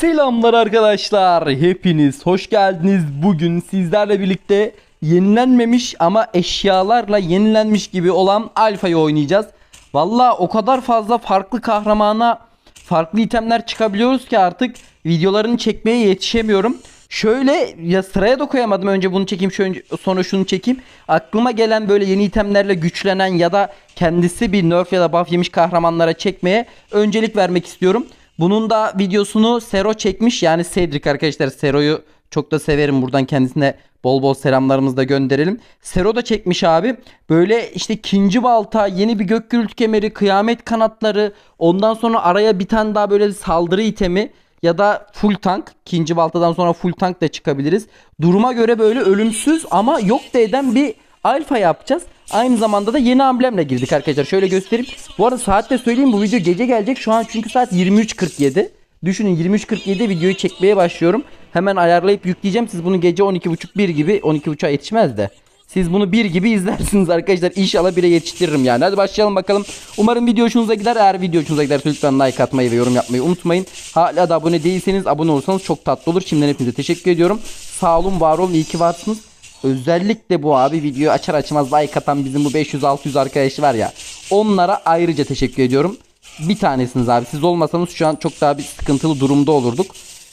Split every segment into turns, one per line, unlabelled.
Selamlar arkadaşlar. Hepiniz hoş geldiniz. Bugün sizlerle birlikte yenilenmemiş ama eşyalarla yenilenmiş gibi olan Alfa'yı oynayacağız. Valla o kadar fazla farklı kahramana farklı itemler çıkabiliyoruz ki artık videolarını çekmeye yetişemiyorum. Şöyle ya sıraya da koyamadım. Önce bunu çekeyim şu önce, sonra şunu çekeyim. Aklıma gelen böyle yeni itemlerle güçlenen ya da kendisi bir nerf ya da buff yemiş kahramanlara çekmeye öncelik vermek istiyorum. Bunun da videosunu Sero çekmiş. Yani Cedric arkadaşlar. Sero'yu çok da severim. Buradan kendisine bol bol selamlarımızı da gönderelim. Sero da çekmiş abi. Böyle işte ikinci balta, yeni bir gök gürültü kemeri, kıyamet kanatları. Ondan sonra araya bir tane daha böyle saldırı itemi ya da full tank. ikinci baltadan sonra full tank da çıkabiliriz. Duruma göre böyle ölümsüz ama yok da eden bir alfa yapacağız. Aynı zamanda da yeni amblemle girdik arkadaşlar. Şöyle göstereyim. Bu arada saatte söyleyeyim bu video gece gelecek. Şu an çünkü saat 23.47. Düşünün 23.47 videoyu çekmeye başlıyorum. Hemen ayarlayıp yükleyeceğim. Siz bunu gece 12.30-1 gibi 12.30'a yetişmez de. Siz bunu 1 gibi izlersiniz arkadaşlar. İnşallah 1'e yetiştiririm yani. Hadi başlayalım bakalım. Umarım video hoşunuza gider. Eğer video hoşunuza giderse lütfen like atmayı ve yorum yapmayı unutmayın. Hala da abone değilseniz abone olursanız çok tatlı olur. Şimdiden hepinize teşekkür ediyorum. Sağ olun, var olun, iyi ki varsınız. Özellikle bu abi videoyu açar açmaz like atan bizim bu 500-600 arkadaşı var ya. Onlara ayrıca teşekkür ediyorum. Bir tanesiniz abi. Siz olmasanız şu an çok daha bir sıkıntılı durumda olurduk.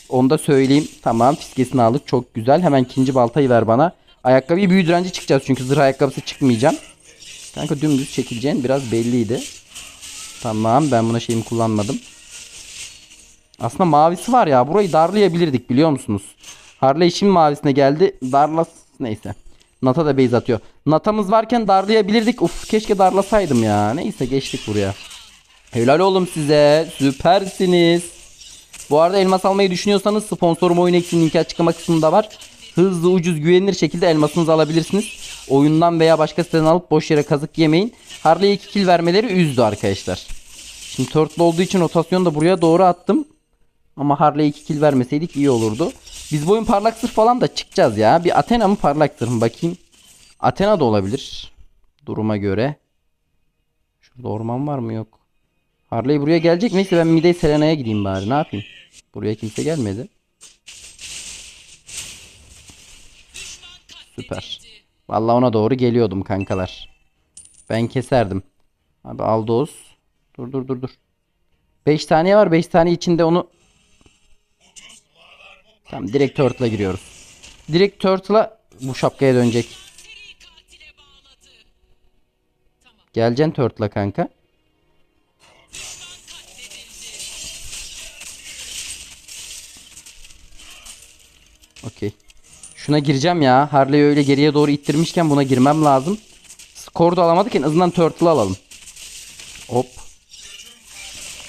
Onu da söyleyeyim. Tamam fiskesini aldık. Çok güzel. Hemen ikinci baltayı ver bana. Ayakkabıyı büyü direnci çıkacağız. Çünkü zırh ayakkabısı çıkmayacağım. Kanka dümdüz çekileceğin biraz belliydi. Tamam ben buna şeyimi kullanmadım. Aslında mavisi var ya. Burayı darlayabilirdik biliyor musunuz? Harley şimdi mavisine geldi. Darlas neyse. Nata da base atıyor. Natamız varken darlayabilirdik. Uf keşke darlasaydım ya. Neyse geçtik buraya. Helal oğlum size. Süpersiniz. Bu arada elmas almayı düşünüyorsanız sponsorum oyun eksi linki açıklama kısmında var. Hızlı ucuz güvenilir şekilde elmasınızı alabilirsiniz. Oyundan veya başka siteden alıp boş yere kazık yemeyin. Harley'e 2 kill vermeleri üzdü arkadaşlar. Şimdi turtle olduğu için rotasyonu da buraya doğru attım. Ama Harley'e 2 kill vermeseydik iyi olurdu. Biz bu oyun parlak sırf falan da çıkacağız ya. Bir Athena mı parlak mı bakayım. Athena da olabilir. Duruma göre. Şurada orman var mı yok. Harley buraya gelecek. Neyse ben Midey Selena'ya gideyim bari. Ne yapayım? Buraya kimse gelmedi. Süper. Vallahi ona doğru geliyordum kankalar. Ben keserdim. Abi Aldos. Dur dur dur dur. 5 saniye var. 5 saniye içinde onu Tamam direkt Turtle'a giriyoruz. Direkt Turtle'a bu şapkaya dönecek. Geleceksin Turtle'a kanka. Okey. Şuna gireceğim ya. Harley'i öyle geriye doğru ittirmişken buna girmem lazım. Skor da alamadık en azından Turtle'ı alalım. Hop.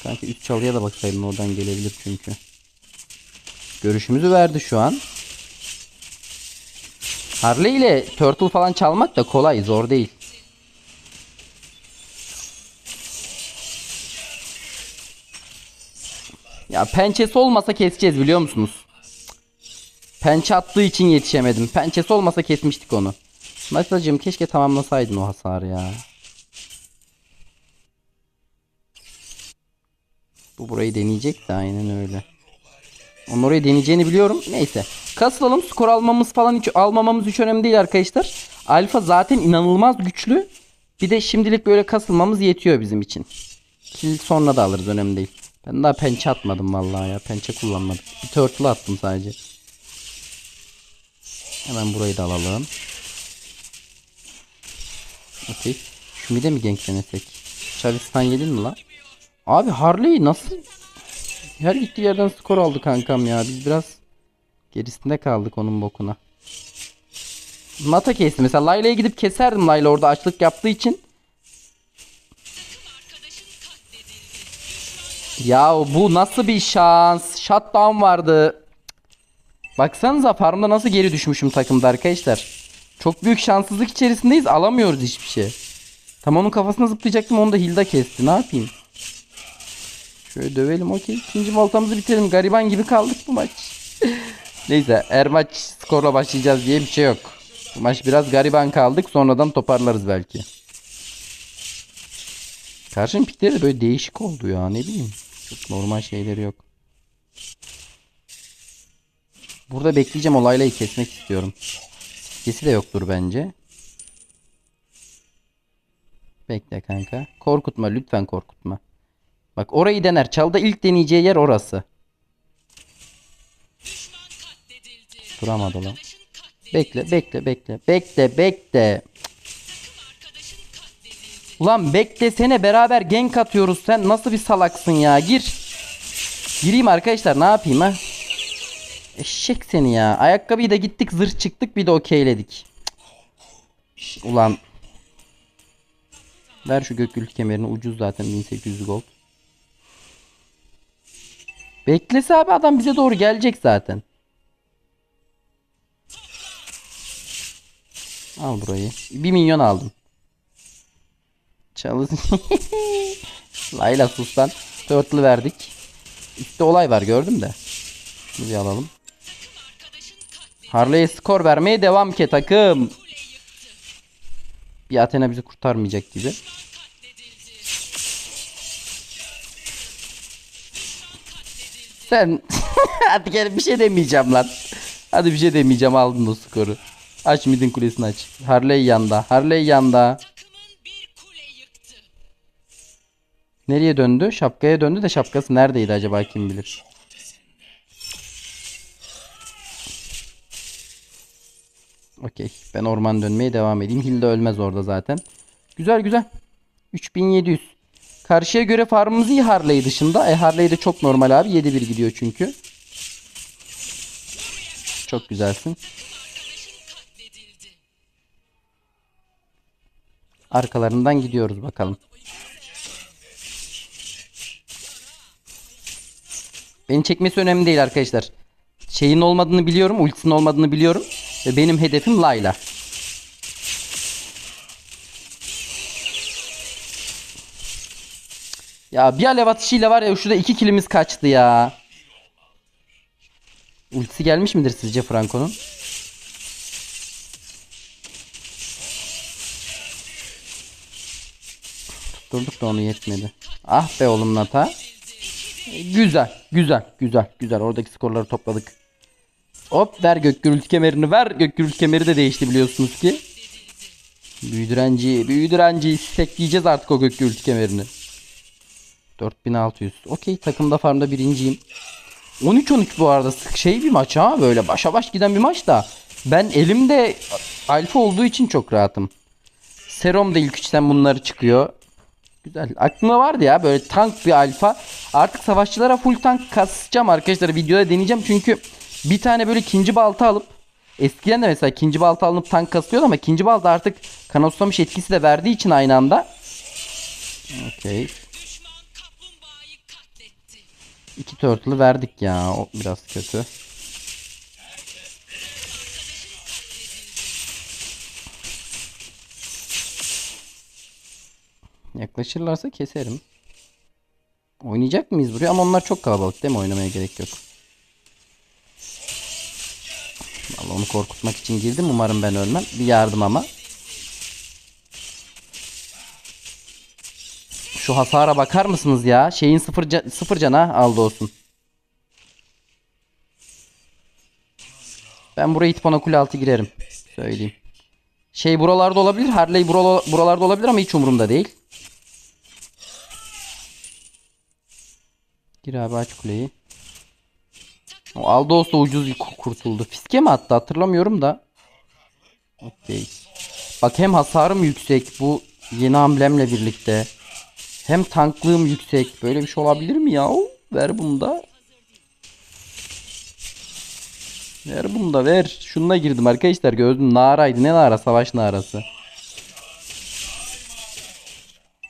Sanki üst çalıya da baksaydın oradan gelebilir çünkü. Görüşümüzü verdi şu an. Harley ile Turtle falan çalmak da kolay zor değil. Ya pençesi olmasa keseceğiz biliyor musunuz? Pençe attığı için yetişemedim. Pençesi olmasa kesmiştik onu. Masacığım keşke tamamlasaydın o hasarı ya. Bu burayı deneyecek de aynen öyle. Onun orayı deneyeceğini biliyorum. Neyse. Kasılalım. Skor almamız falan hiç almamamız hiç önemli değil arkadaşlar. Alfa zaten inanılmaz güçlü. Bir de şimdilik böyle kasılmamız yetiyor bizim için. Kill sonra da alırız önemli değil. Ben daha pençe atmadım vallahi ya. Pençe kullanmadım. Bir turtle attım sadece. Hemen burayı da alalım. Okey. Şu mide mi ganklenesek? Charleston yedin mi lan? Abi Harley nasıl her gittiği yerden skor aldı kankam ya. Biz biraz gerisinde kaldık onun bokuna. Mata kesti. Mesela Layla'ya gidip keserdim Layla orada açlık yaptığı için. Ya bu nasıl bir şans? Shutdown vardı. Baksanıza farmda nasıl geri düşmüşüm takımda arkadaşlar. Çok büyük şanssızlık içerisindeyiz. Alamıyoruz hiçbir şey. Tam onun kafasına zıplayacaktım onu da Hilda kesti. Ne yapayım? Şöyle dövelim okey. İkinci baltamızı bitirelim. Gariban gibi kaldık bu maç. Neyse her maç skorla başlayacağız diye bir şey yok. Bu maç biraz gariban kaldık. Sonradan toparlarız belki. Karşının pikleri de böyle değişik oldu ya. Ne bileyim. Çok normal şeyleri yok. Burada bekleyeceğim olaylayı kesmek istiyorum. Kesi de yoktur bence. Bekle kanka. Korkutma lütfen korkutma. Bak orayı dener. Çalda ilk deneyeceği yer orası. Duramadı lan. Bekle bekle bekle. Bekle bekle. Ulan beklesene beraber gank atıyoruz. Sen nasıl bir salaksın ya? Gir. Gireyim arkadaşlar ne yapayım ha? Eşek seni ya. Ayakkabıyı da gittik zırh çıktık bir de okeyledik. Ulan. Ver şu gök gürültü kemerini ucuz zaten 1800 gold. Beklese abi adam bize doğru gelecek zaten. Al burayı. 1 milyon aldım. Çalış. Layla sus lan. Turtle verdik. Üstte olay var gördüm de. Şunu bir alalım. Harley'e skor vermeye devam ki takım. Bir Athena bizi kurtarmayacak gibi. Sen hadi gel bir şey demeyeceğim lan. Hadi bir şey demeyeceğim aldın o skoru. Aç midin kulesini aç. Harley yanda. Harley yanda. Nereye döndü? Şapkaya döndü de şapkası neredeydi acaba kim bilir. Okey. Ben orman dönmeye devam edeyim. Hilda ölmez orada zaten. Güzel güzel. 3700. Karşıya göre farmımız iyi Harley dışında. E Harley de çok normal abi. 7-1 gidiyor çünkü. Çok güzelsin. Arkalarından gidiyoruz bakalım. Beni çekmesi önemli değil arkadaşlar. Şeyin olmadığını biliyorum. Ultisinin olmadığını biliyorum. Ve benim hedefim Layla. Ya bir alev atışıyla var ya şurada iki kilimiz kaçtı ya. Ultisi gelmiş midir sizce Franco'nun? Tutturduk da onu yetmedi. Ah be oğlum Nata. Güzel, güzel, güzel, güzel. Oradaki skorları topladık. Hop ver gök gürültü kemerini ver. Gök gürültü kemeri de değişti biliyorsunuz ki. Büyüdürenci, büyüdürenci istekleyeceğiz artık o gök gürültü kemerini. 4600. Okey takımda farmda birinciyim. 13-13 bu arada sık şey bir maç ha böyle başa baş giden bir maç da. Ben elimde alfa olduğu için çok rahatım. Serum da ilk üçten bunları çıkıyor. Güzel. Aklımda vardı ya böyle tank bir alfa. Artık savaşçılara full tank kasacağım arkadaşlar. Videoda deneyeceğim çünkü bir tane böyle ikinci balta alıp eskiden de mesela ikinci balta alınıp tank kasıyordu ama ikinci balta artık kanoslamış etkisi de verdiği için aynı anda. Okey. İki turtle'ı verdik ya. O biraz kötü. Yaklaşırlarsa keserim. Oynayacak mıyız buraya? Ama onlar çok kalabalık değil mi? Oynamaya gerek yok. Vallahi onu korkutmak için girdim. Umarım ben ölmem. Bir yardım ama. Şu hasara bakar mısınız ya? Şeyin sıfır, ca- sıfır cana aldı olsun. Ben buraya itpana kule altı girerim. Söyleyeyim. Şey buralarda olabilir. Harley burala- buralarda olabilir ama hiç umurumda değil. Gir abi aç kuleyi. O Aldos da ucuz ku- kurtuldu. Fiske mi attı hatırlamıyorum da. Okey. Bak hem hasarım yüksek bu yeni amblemle birlikte. Hem tanklığım yüksek. Böyle bir şey olabilir mi ya? Ver bunu da. Ver bunu da ver. Şununla girdim arkadaşlar. Gördüm naraydı. Ne nara? Savaş narası.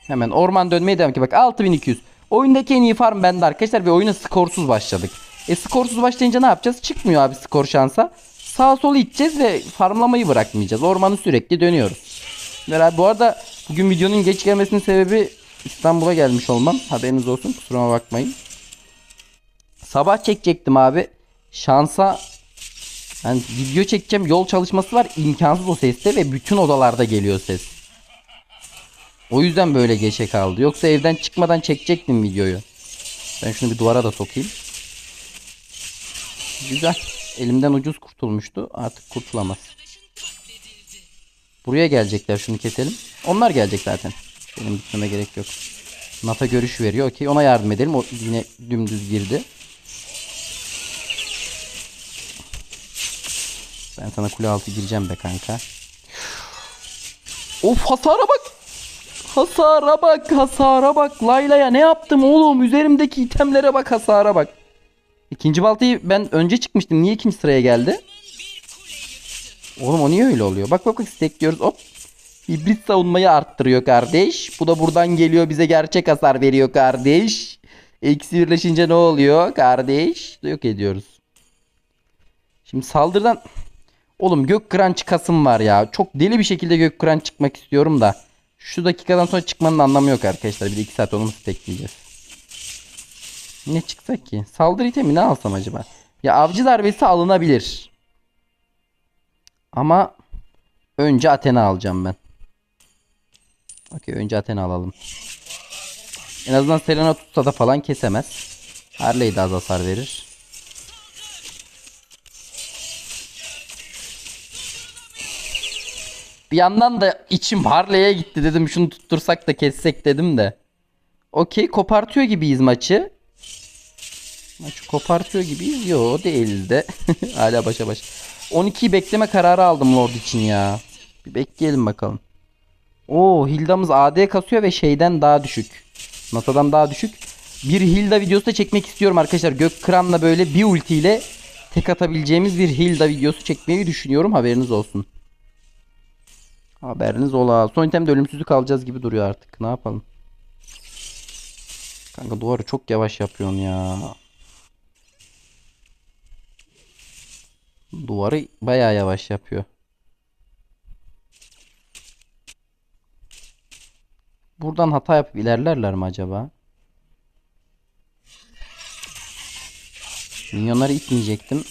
Hemen orman dönmeye devam ki. Bak 6200. Oyundaki en iyi farm bende arkadaşlar ve oyuna skorsuz başladık. E skorsuz başlayınca ne yapacağız? Çıkmıyor abi skor şansa. Sağa sola iteceğiz ve farmlamayı bırakmayacağız. Ormanı sürekli dönüyoruz. Ve bu arada bugün videonun geç gelmesinin sebebi İstanbul'a gelmiş olmam. Haberiniz olsun. Kusuruma bakmayın. Sabah çekecektim abi. Şansa yani video çekeceğim. Yol çalışması var. imkansız o seste ve bütün odalarda geliyor ses. O yüzden böyle geçe kaldı. Yoksa evden çıkmadan çekecektim videoyu. Ben şunu bir duvara da sokayım. Güzel. elimden ucuz kurtulmuştu. Artık kurtulamaz. Buraya gelecekler şunu keselim. Onlar gelecek zaten. Benim gitmeme gerek yok. Nata görüş veriyor. Okey ona yardım edelim. O yine dümdüz girdi. Ben sana kule altı gireceğim be kanka. Of hasara bak. Hasara bak hasara bak. Layla'ya ne yaptım oğlum? Üzerimdeki itemlere bak hasara bak. İkinci baltayı ben önce çıkmıştım. Niye ikinci sıraya geldi? Oğlum o niye öyle oluyor? Bak bak bak stekliyoruz hop. Hibrit savunmayı arttırıyor kardeş. Bu da buradan geliyor bize gerçek hasar veriyor kardeş. Eksi birleşince ne oluyor kardeş? Yok ediyoruz. Şimdi saldırıdan... Oğlum gök kıran çıkasım var ya. Çok deli bir şekilde gök kıran çıkmak istiyorum da. Şu dakikadan sonra çıkmanın anlamı yok arkadaşlar. Bir de 2 saat onu mu stekleyeceğiz? Ne çıksak ki? Saldırı itemi ne alsam acaba? Ya avcı darbesi alınabilir. Ama önce Athena alacağım ben. Okey önce Athena alalım. En azından Selena tutsa da falan kesemez. Harley de az hasar verir. Bir yandan da içim Harley'e gitti dedim şunu tuttursak da kessek dedim de. Okey kopartıyor gibiyiz maçı. Maçı kopartıyor gibiyiz. Yo değil de. Hala başa baş. 12'yi bekleme kararı aldım Lord için ya. Bir bekleyelim bakalım. Oo Hilda'mız AD kasıyor ve şeyden daha düşük. Nata'dan daha düşük. Bir Hilda videosu da çekmek istiyorum arkadaşlar. Gök böyle bir ultiyle tek atabileceğimiz bir Hilda videosu çekmeyi düşünüyorum. Haberiniz olsun. Haberiniz ola. Son itemde ölümsüzlük alacağız gibi duruyor artık. Ne yapalım? Kanka duvarı çok yavaş yapıyorsun ya. Duvarı bayağı yavaş yapıyor. Buradan hata yapıp ilerlerler mi acaba? Minyonları itmeyecektim.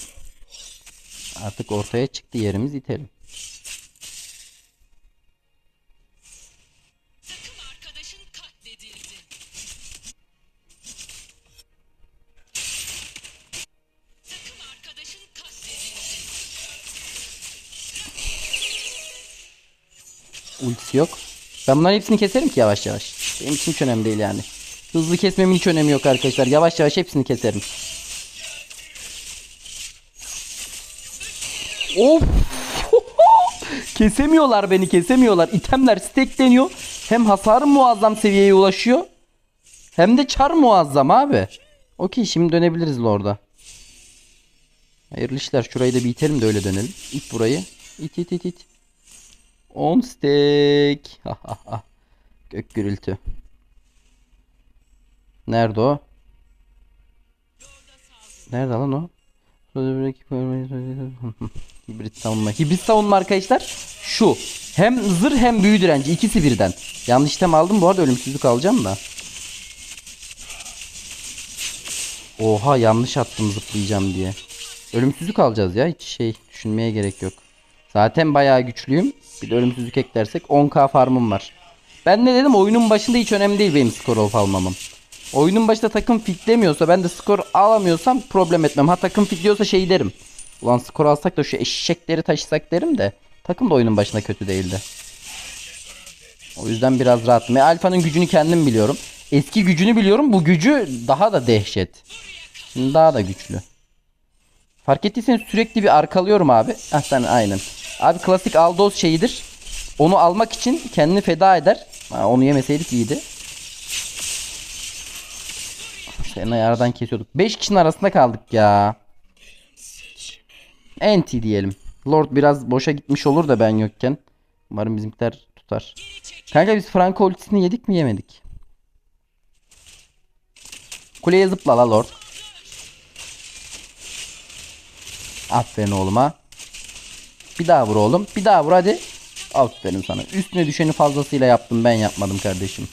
Artık ortaya çıktı yerimiz itelim. Ultisi yok. Ben bunların hepsini keserim ki yavaş yavaş. Benim için hiç önemli değil yani. Hızlı kesmemin hiç önemi yok arkadaşlar. Yavaş yavaş hepsini keserim. Of! kesemiyorlar beni kesemiyorlar. İtemler stackleniyor. Hem hasarım muazzam seviyeye ulaşıyor. Hem de çar muazzam abi. Okey şimdi dönebiliriz Lord'a. Hayırlı işler. Şurayı da bir itelim de öyle dönelim. İt burayı. İt it it it. 10 stack. Gök gürültü. Nerede o? Nerede lan o? Hibrit savunma. Hibrit savunma arkadaşlar şu. Hem zırh hem büyü direnci. ikisi birden. Yanlış item aldım bu arada ölümsüzlük alacağım da. Oha yanlış attım zıplayacağım diye. Ölümsüzlük alacağız ya. Hiç şey düşünmeye gerek yok. Zaten bayağı güçlüyüm. Bir de ölümsüzlük eklersek 10k farmım var. Ben ne dedim oyunun başında hiç önemli değil benim skor olup almamam. Oyunun başında takım fitlemiyorsa ben de skor alamıyorsam problem etmem. Ha takım fitliyorsa şey derim. Ulan skor alsak da şu eşekleri taşısak derim de. Takım da oyunun başında kötü değildi. O yüzden biraz rahatım. E, Alfa'nın gücünü kendim biliyorum. Eski gücünü biliyorum. Bu gücü daha da dehşet. Daha da güçlü. Fark ettiyseniz sürekli bir arkalıyorum abi. Ah sen aynen. Abi klasik Aldos şeyidir. Onu almak için kendini feda eder. Ha, onu yemeseydik iyiydi. Senin ayardan kesiyorduk. 5 kişinin arasında kaldık ya. Anti diyelim. Lord biraz boşa gitmiş olur da ben yokken. Umarım bizimkiler tutar. Kanka biz Franco ultisini yedik mi yemedik. Kuleye zıpla la Lord. Aferin oğluma. Bir daha vur oğlum. Bir daha vur hadi. Aferin sana. Üstüne düşeni fazlasıyla yaptım. Ben yapmadım kardeşim.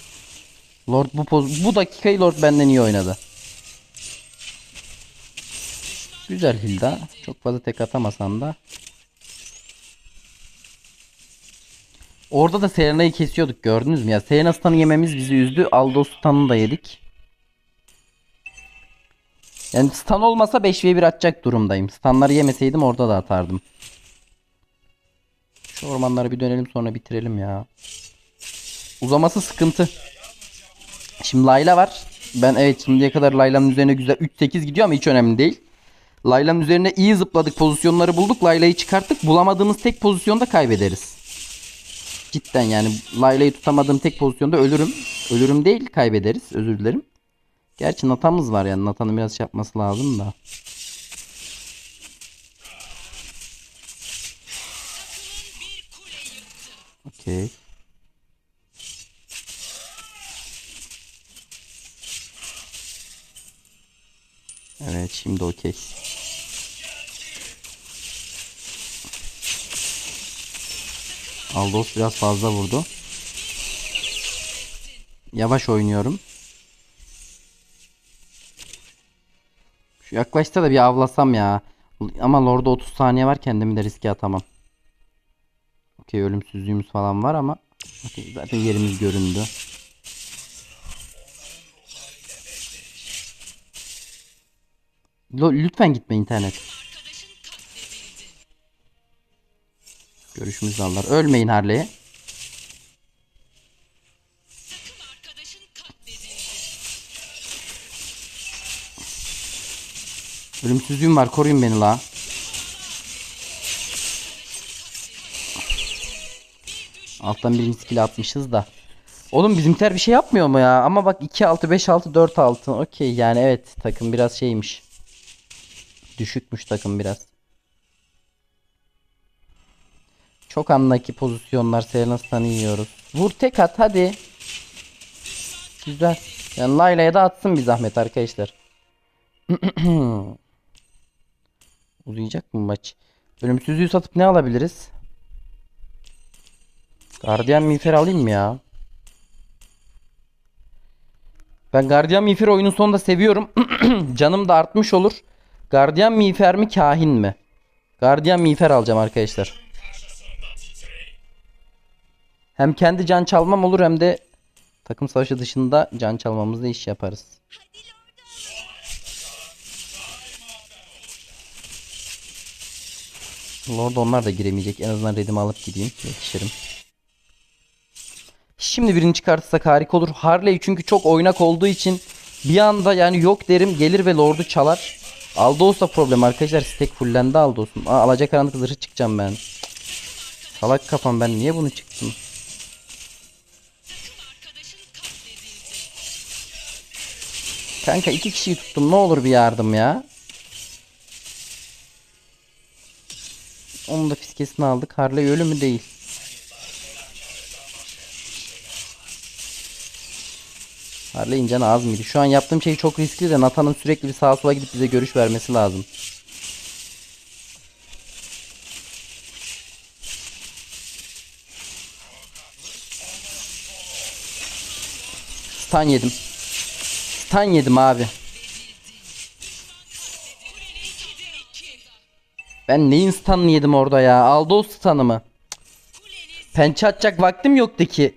Lord bu poz bu dakikayı Lord benden iyi oynadı. Güzel Hilda. Çok fazla tek atamasan da. Orada da Serena'yı kesiyorduk gördünüz mü ya? Serena stun'ı yememiz bizi üzdü. Aldo stun'ını da yedik. Yani stun olmasa 5v1 atacak durumdayım. Stunları yemeseydim orada da atardım. Şu ormanları bir dönelim sonra bitirelim ya. Uzaması sıkıntı. Şimdi Layla var. Ben evet şimdiye kadar Layla'nın üzerine güzel 3-8 gidiyor ama hiç önemli değil. Layla'nın üzerine iyi zıpladık pozisyonları bulduk. Layla'yı çıkarttık. Bulamadığımız tek pozisyonda kaybederiz. Cidden yani Layla'yı tutamadığım tek pozisyonda ölürüm. Ölürüm değil kaybederiz. Özür dilerim. Gerçi Nata'mız var yani Nata'nın biraz şey yapması lazım da. Okey. Evet şimdi okey. Aldos biraz fazla vurdu. Yavaş oynuyorum. Şu yaklaşta da bir avlasam ya. Ama Lord'da 30 saniye var kendimi de riske atamam. Okey ölümsüzlüğümüz falan var ama okey, zaten yerimiz göründü. Lütfen gitme internet. Görüşümüz alırlar. Ölmeyin Harley'e. Ölümsüzlüğüm var koruyun beni la. Alttan birinci skill atmışız da. Oğlum bizimkiler bir şey yapmıyor mu ya? Ama bak 2 6 5 6 4 6. Okey yani evet takım biraz şeymiş. Düşükmüş takım biraz. Çok andaki pozisyonlar Selena'stan yiyoruz. Vur tek at hadi. Güzel. Yani Layla'ya da atsın bir zahmet arkadaşlar. Uzayacak mı maç? Ölümsüzlüğü satıp ne alabiliriz? Guardian miğfer alayım mı ya? Ben Guardian miğfer oyunun sonunda seviyorum. Canım da artmış olur. Guardian miğfer mi kahin mi? Guardian miğfer alacağım arkadaşlar. Hem kendi can çalmam olur hem de takım savaşı dışında can çalmamızda iş yaparız. Lord onlar da giremeyecek. En azından redimi alıp gideyim. Yetişirim. Şimdi birini çıkartırsak harika olur. Harley çünkü çok oynak olduğu için bir anda yani yok derim gelir ve Lord'u çalar. Aldos da problem arkadaşlar. Stack fullendi Aldos'un. Aa, alacakaranlık zırhı çıkacağım ben. Salak kafam ben niye bunu çıktım? Kanka iki kişiyi tuttum. Ne olur bir yardım ya. Onun da fiskesini aldık. Harley ölü mü değil. Harley'in canı az mıydı? Şu an yaptığım şey çok riskli de Nathan'ın sürekli bir sağa sola gidip bize görüş vermesi lazım. Stun yedim. Stun yedim abi. Ben neyin stun'ını yedim orada ya? Aldı o stun'ı mı? Cık. Pençe atacak vaktim yoktu ki.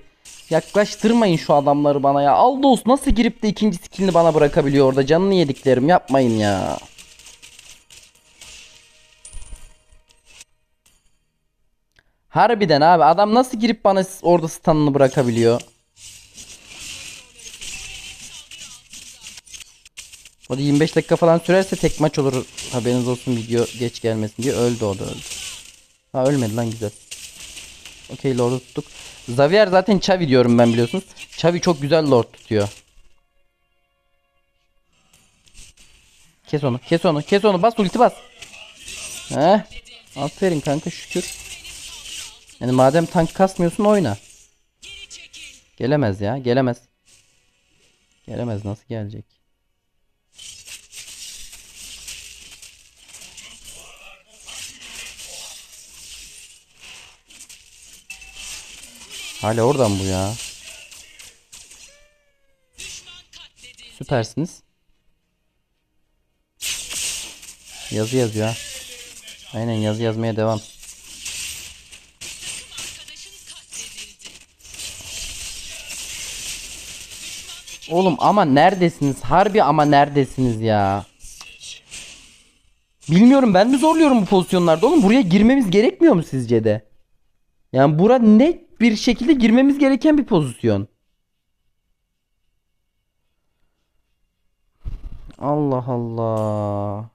Yaklaştırmayın şu adamları bana ya. Aldos nasıl girip de ikinci skillini bana bırakabiliyor orada? Canını yediklerim yapmayın ya. Harbiden abi adam nasıl girip bana orada stun'ını bırakabiliyor? O da 25 dakika falan sürerse tek maç olur. Haberiniz olsun video geç gelmesin diye öldü o da öldü. Ha ölmedi lan güzel. Okey Lord'u tuttuk. Xavier zaten Chavi diyorum ben biliyorsunuz. Chavi çok güzel Lord tutuyor. Kes onu, kes onu, kes onu. Bas ulti bas. Heh. Aferin kanka şükür. Yani madem tank kasmıyorsun oyna. Gelemez ya, gelemez. Gelemez nasıl gelecek? Hala oradan bu ya. Süpersiniz. Yazı yazıyor ha. Aynen yazı yazmaya devam. Oğlum ama neredesiniz? Harbi ama neredesiniz ya? Bilmiyorum ben mi zorluyorum bu pozisyonlarda oğlum buraya girmemiz gerekmiyor mu sizce de? Yani bura net bir şekilde girmemiz gereken bir pozisyon. Allah Allah.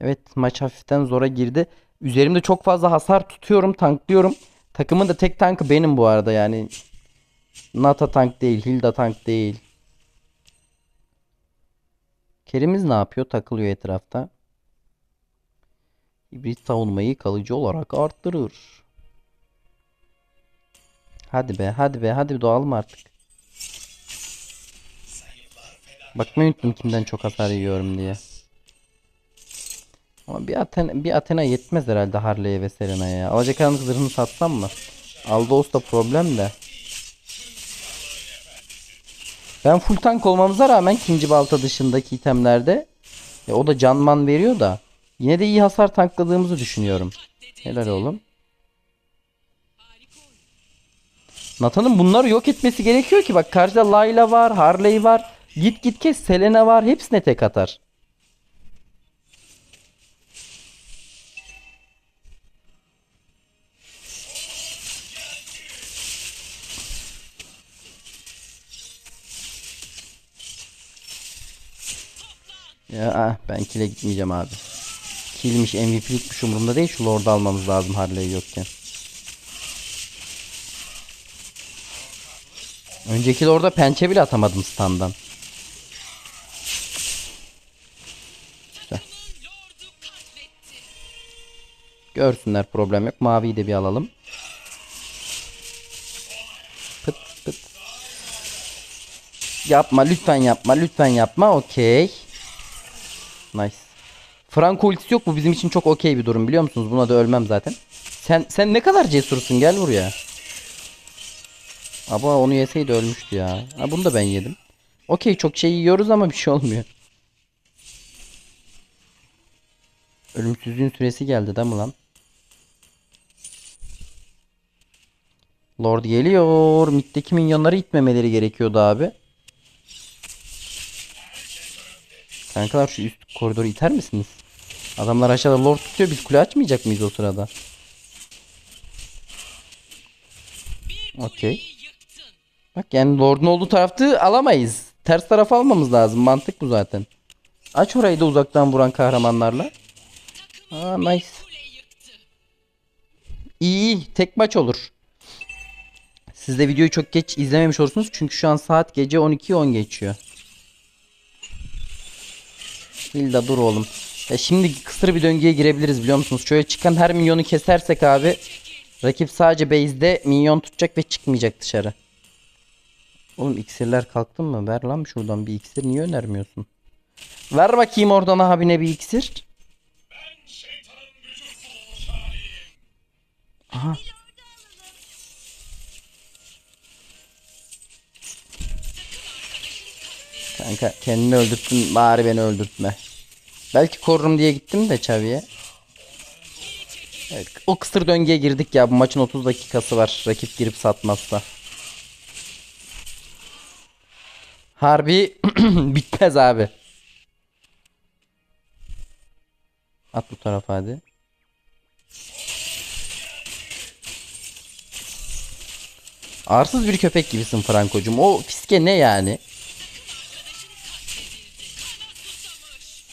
Evet maç hafiften zora girdi. Üzerimde çok fazla hasar tutuyorum, tanklıyorum. Takımın da tek tankı benim bu arada yani. Nata tank değil, Hilda tank değil. Kerimiz ne yapıyor? Takılıyor etrafta. Hibrit savunmayı kalıcı olarak arttırır. Hadi be, hadi be, hadi doğalım artık. Bakmayı unuttum kimden çok hasar yiyorum diye. Ama bir Athena, bir Athena yetmez herhalde Harley'e ve Serena'ya. Alacakaranlık zırhını satsam mı? Aldos da problem de. Ben full tank olmamıza rağmen ikinci balta dışındaki itemlerde ya o da canman veriyor da yine de iyi hasar tankladığımızı düşünüyorum. Helal oğlum. Nathan'ın bunları yok etmesi gerekiyor ki bak karşıda Layla var, Harley var. Git git kes Selena var. Hepsine tek atar. Ya ah, ben kile gitmeyeceğim abi. Kilmiş MVP'likmiş umurumda değil. Şu Lord'u almamız lazım Harley yokken. Önceki Lord'a pençe bile atamadım standdan. Güzel. Görsünler problem yok. Maviyi de bir alalım. Pıt pıt. Yapma lütfen yapma lütfen yapma. Okey. Nice. Franco ultisi yok bu bizim için çok okey bir durum biliyor musunuz? Buna da ölmem zaten. Sen sen ne kadar cesursun gel buraya. Ama onu yeseydi ölmüştü ya. Ha, bunu da ben yedim. Okey çok şey yiyoruz ama bir şey olmuyor. Ölümsüzlüğün süresi geldi değil mi lan? Lord geliyor. Mid'deki minyonları itmemeleri gerekiyordu abi. Kankalar şu üst koridoru iter misiniz? Adamlar aşağıda Lord tutuyor. Biz kule açmayacak mıyız o sırada? Okey. Bak yani Lord'un olduğu tarafta alamayız. Ters tarafa almamız lazım. Mantık bu zaten. Aç orayı da uzaktan vuran kahramanlarla. Aa nice. İyi. Tek maç olur. Siz de videoyu çok geç izlememiş olursunuz. Çünkü şu an saat gece 12.10 geçiyor. Hilda dur oğlum. Ya şimdi kısır bir döngüye girebiliriz biliyor musunuz? Şöyle çıkan her minyonu kesersek abi rakip sadece base'de minyon tutacak ve çıkmayacak dışarı. Oğlum iksirler kalktın mı? Ver lan şuradan bir iksir. Niye önermiyorsun? Ver bakayım oradan abine bir iksir. Aha. Kanka kendini öldürttün bari beni öldürtme. Belki korurum diye gittim de Çavi'ye. Evet, o kısır döngüye girdik ya bu maçın 30 dakikası var rakip girip satmazsa. Harbi bitmez abi. At bu tarafa hadi. Arsız bir köpek gibisin Frankocum. O fiske ne yani?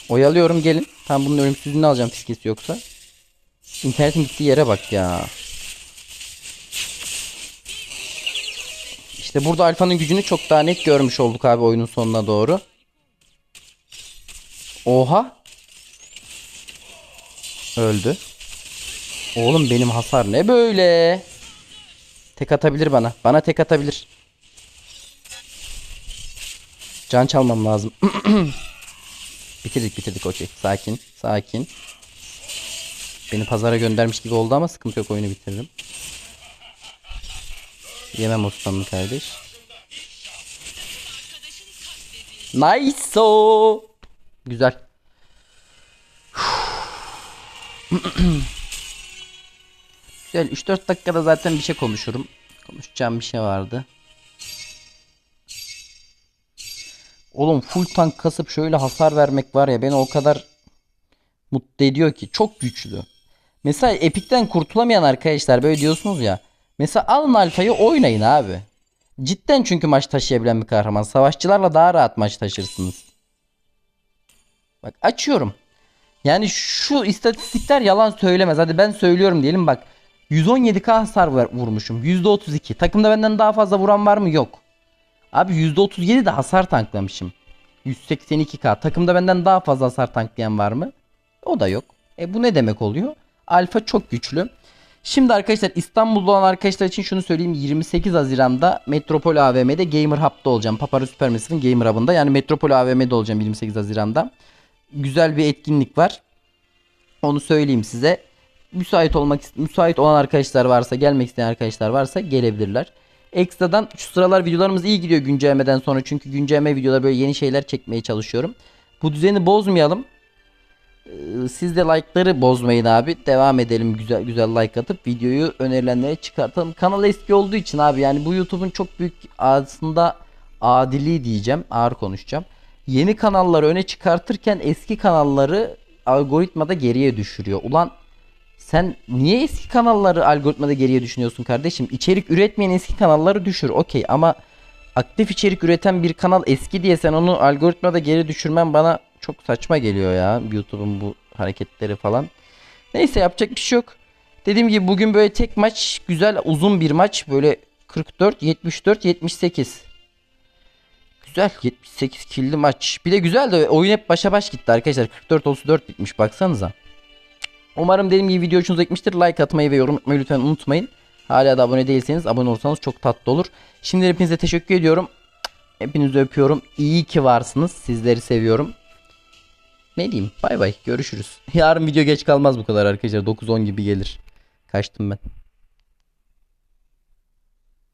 Oyalıyorum gelin. Tam bunun ölümsüzlüğünü alacağım fiskesi yoksa. İnternetin gittiği yere bak ya. İşte burada alfanın gücünü çok daha net görmüş olduk abi oyunun sonuna doğru. Oha. Öldü. Oğlum benim hasar ne böyle? Tek atabilir bana. Bana tek atabilir. Can çalmam lazım. bitirdik bitirdik okey. Sakin. Sakin. Beni pazara göndermiş gibi oldu ama sıkıntı yok oyunu bitiririm. Yemem Osmanlı kardeş. Nice o. Güzel. Güzel 3-4 dakikada zaten bir şey konuşurum. Konuşacağım bir şey vardı. Oğlum full tank kasıp şöyle hasar vermek var ya beni o kadar mutlu ediyor ki. Çok güçlü. Mesela Epic'ten kurtulamayan arkadaşlar böyle diyorsunuz ya. Mesela alın alfayı oynayın abi. Cidden çünkü maç taşıyabilen bir kahraman. Savaşçılarla daha rahat maç taşırsınız. Bak açıyorum. Yani şu istatistikler yalan söylemez. Hadi ben söylüyorum diyelim bak. 117k hasar vurmuşum. %32. Takımda benden daha fazla vuran var mı? Yok. Abi %37 de hasar tanklamışım. 182k. Takımda benden daha fazla hasar tanklayan var mı? O da yok. E bu ne demek oluyor? Alfa çok güçlü. Şimdi arkadaşlar İstanbul'da olan arkadaşlar için şunu söyleyeyim. 28 Haziran'da Metropol AVM'de Gamer Hub'da olacağım. Papara Supermassive'in Gamer Hub'ında. Yani Metropol AVM'de olacağım 28 Haziran'da. Güzel bir etkinlik var. Onu söyleyeyim size. Müsait olmak müsait olan arkadaşlar varsa, gelmek isteyen arkadaşlar varsa gelebilirler. Ekstradan şu sıralar videolarımız iyi gidiyor güncellemeden sonra. Çünkü güncelleme videoda böyle yeni şeyler çekmeye çalışıyorum. Bu düzeni bozmayalım. Ee, Siz de like'ları bozmayın abi. Devam edelim güzel güzel like atıp videoyu önerilenlere çıkartalım. Kanal eski olduğu için abi yani bu YouTube'un çok büyük aslında adiliği diyeceğim. Ağır konuşacağım. Yeni kanalları öne çıkartırken eski kanalları algoritmada geriye düşürüyor. Ulan sen niye eski kanalları algoritmada geriye düşünüyorsun kardeşim? İçerik üretmeyen eski kanalları düşür okey ama aktif içerik üreten bir kanal eski diye sen onu algoritmada geri düşürmen bana çok saçma geliyor ya YouTube'un bu hareketleri falan. Neyse yapacak bir şey yok. Dediğim gibi bugün böyle tek maç güzel uzun bir maç böyle 44 74 78. Güzel 78 killi maç. Bir de güzel de oyun hep başa baş gitti arkadaşlar. 44 34 bitmiş baksanıza. Umarım dediğim gibi video hoşunuza gitmiştir. Like atmayı ve yorum atmayı lütfen unutmayın. Hala da abone değilseniz abone olursanız çok tatlı olur. Şimdi hepinize teşekkür ediyorum. Hepinizi öpüyorum. İyi ki varsınız. Sizleri seviyorum. Ne diyeyim? Bay bay. Görüşürüz. Yarın video geç kalmaz bu kadar arkadaşlar. 9-10 gibi gelir. Kaçtım ben.